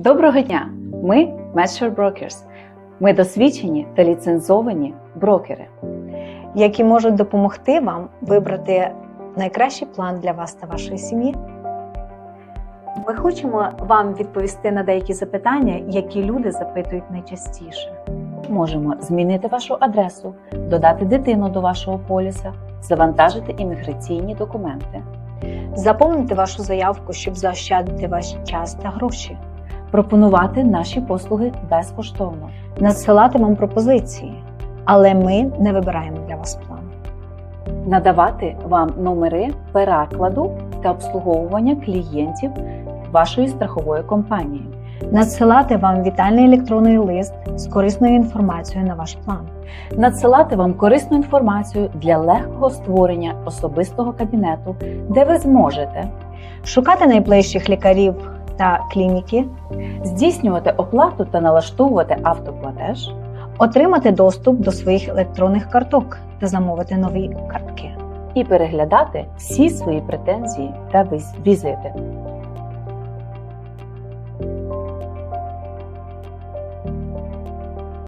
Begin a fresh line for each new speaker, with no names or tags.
Доброго дня! Ми Matcher Brokers. Ми досвідчені та ліцензовані брокери.
які можуть допомогти вам вибрати найкращий план для вас та вашої сім'ї.
Ми хочемо вам відповісти на деякі запитання, які люди запитують найчастіше. Можемо змінити вашу адресу, додати дитину до вашого поліса, завантажити імміграційні документи,
Заповнити вашу заявку, щоб заощадити ваш час та гроші,
пропонувати наші послуги безкоштовно.
надсилати вам пропозиції, але ми не вибираємо для вас план.
надавати вам номери перекладу та обслуговування клієнтів вашої страхової компанії,
Надсилати вам вітальний електронний лист з корисною інформацією на ваш план,
надсилати вам корисну інформацію для легкого створення особистого кабінету, де ви зможете
шукати найближчих лікарів та клініки,
здійснювати оплату та налаштовувати автоплатеж,
отримати доступ до своїх електронних карток та замовити нові картки.
і переглядати всі свої претензії та віз- візити.